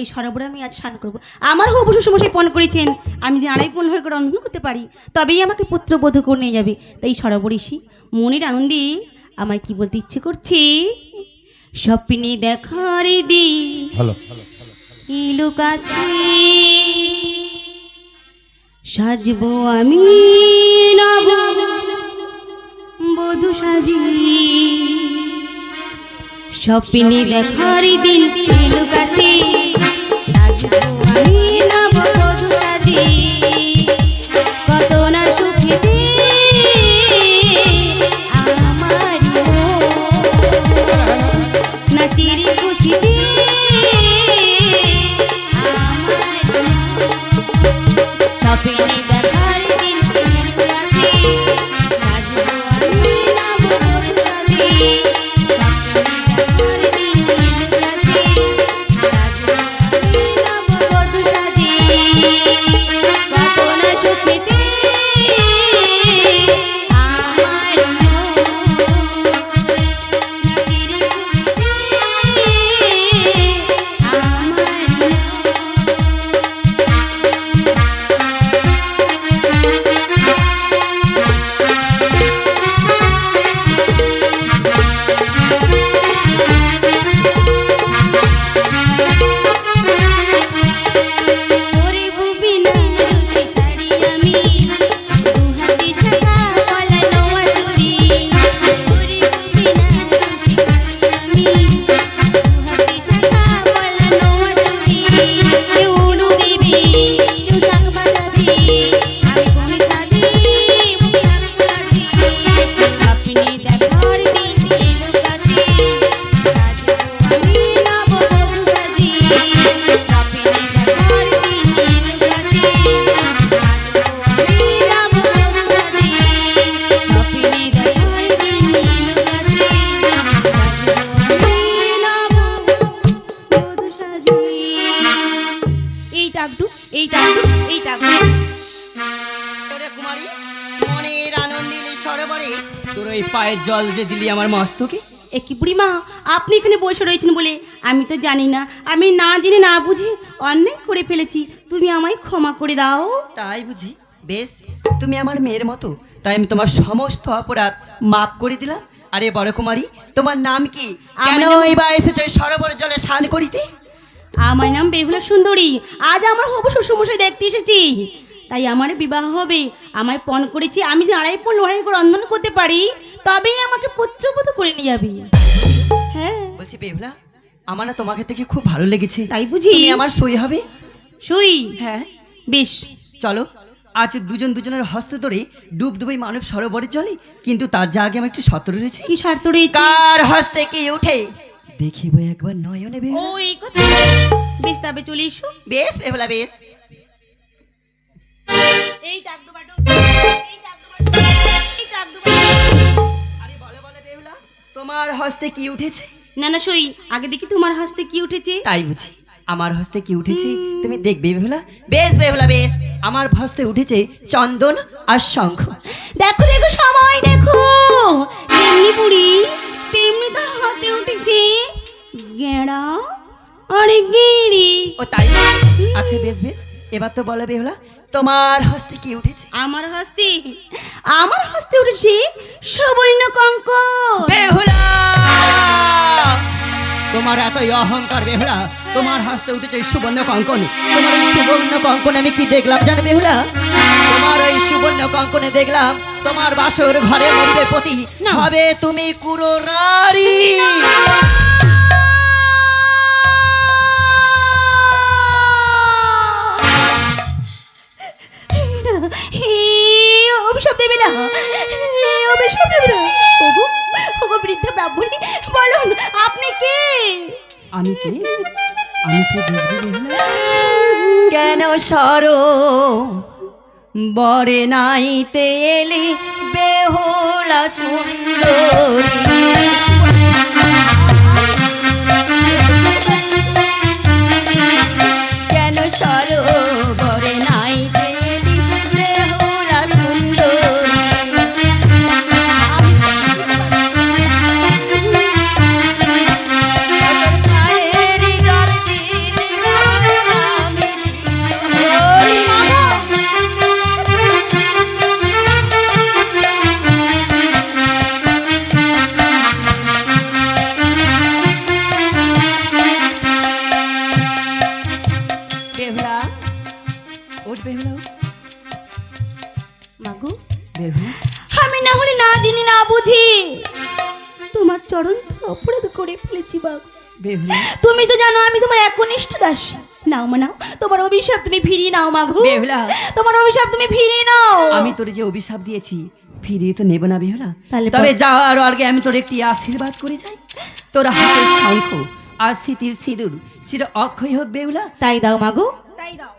এই সরোবরে আমি আজ স্নান করব। আমার হবু শ্বশুরমশাই পণ করেছেন আমি যদি আড়াই পণ হয়ে করে রন্ধন করতে পারি তবেই আমাকে পুত্রবধূ করে নিয়ে যাবে। তাই সরোবরে এসি মনের আনন্দে আমার কি বলতে ইচ্ছে করছে? স্বপ্নে দেখার দি কাছে। সাজবো আমি নব বধু সাজি স্বপ্নে দেখার দিন কাছে। আমি নব ওরে কুমারী মনের আনন্দিনী সরোবরে তোর ওই পায়ের জল যে দিলি আমার মস্তকে? এ কি বুড়িমা আপনি এখানে বসে রয়েছেন বলে আমি তো জানি না। আমি না জেনে না বুঝি অন্যায় করে ফেলেছি। তুমি আমায় ক্ষমা করে দাও। তাই বুঝি। বেশ তুমি আমার মেয়ের মতো। তাই আমি তোমার সমস্ত অপরাধ মাফ করে দিলাম। আরে বড় কুমারী তোমার নাম কি? কেন এবার এসেছ এই জলে স্নান করিতে? আমার নাম বেহুলা সুন্দরী। আজ আমার হবু শ্বশুরমশাই দেখতে এসেছি। তাই আমার বিবাহ হবে। আমায় পণ করেছি আমি যে আড়াই পণ লড়াই করে রন্ধন করতে পারি তবেই আমাকে পুত্রবধূ করে নিয়ে যাবি। হ্যাঁ। বলছি বেহুলা আমার না তোমাকে দেখে খুব ভালো লেগেছে। তাই বুঝি? তুমি আমার সই হবে? শুই হ্যাঁ। বেশ। চলো আজ দুজন দুজনের হস্ত ধরে ডুব ডুবই মানব সরোবরে চলে কিন্তু তার যা আগে আমার একটু সতর্ক রয়েছে। কি স্বার্থ রয়েছে? কার হস্তে কি উঠে? দেখিব একবার নয়নে ও বেহুলা এই কথা। বেশ তবে চলে এসো। বেশ বেহুলা বেশ। এই টাকডু বাটু এই টাকডু বাটু এই টাকডু আরে বলে বলে বেহুলা তোমার হস্তে কি উঠেছে? না না সই আগে দেখি তোমার হাসতে কি উঠেছে। তাই বুঝি আমার হস্তে কি উঠেছে? তুমি দেখবে বেহুলা বেশ বেহুলা বেশ। আমার হস্তে উঠেছে চন্দন আর শঙ্খ। দেখো দেখো সবাই দেখো। তেমনি বুড়ি তেমনি তার হাতে উঠেছে গেঁড়া আরে গেঁড়ি। ও তাই? আচ্ছা বেশ বেশ। এবার তো বলো বেহুলা তোমার হস্তে কি উঠেছে? আমার হস্তে? আমার হস্তে উঠেছে সুবর্ণ কঙ্ক বেহুলা! তোমার এতই অহংকার বেহুলা তোমার হাসতে উঠেছে সুবর্ণ কঙ্কন। তোমার এই সুবর্ণ কঙ্কনে আমি কি দেখলাম জানো বেহুলা? তোমার ওই সুবর্ণ কঙ্কনে দেখলাম তোমার বাসর ঘরে মধ্যে পতি। হবে তুমি কুরো নারী। আপনি কি? আমি কি? আমি কি কেন সর? বরে নাইতে এলি বেহুলা সুন্দরী। আমি না হলে না জানি না বুঝি। তোমার চরণ অপরাধ করে ফেলেছি বাবু তুমি তো জানো আমি তোমার একনিষ্ঠ দাসী। নাও নাও। তোমার অভিশাপ তুমি ফিরিয়ে নাও মাগো বেহুলা। তোমার অভিশাপ তুমি ফিরিয়ে নাও। আমি তোর যে অভিশাপ দিয়েছি ফিরিয়ে তো নেব না বেহুলা। তবে যাওয়ার আগে আমি তোর একটি আশীর্বাদ করে যাই। তোর হাতের শঙ্খ আর স্মৃতির সিঁদুর চির অক্ষয় হোক বেহুলা। তাই দাও মাগু তাই দাও।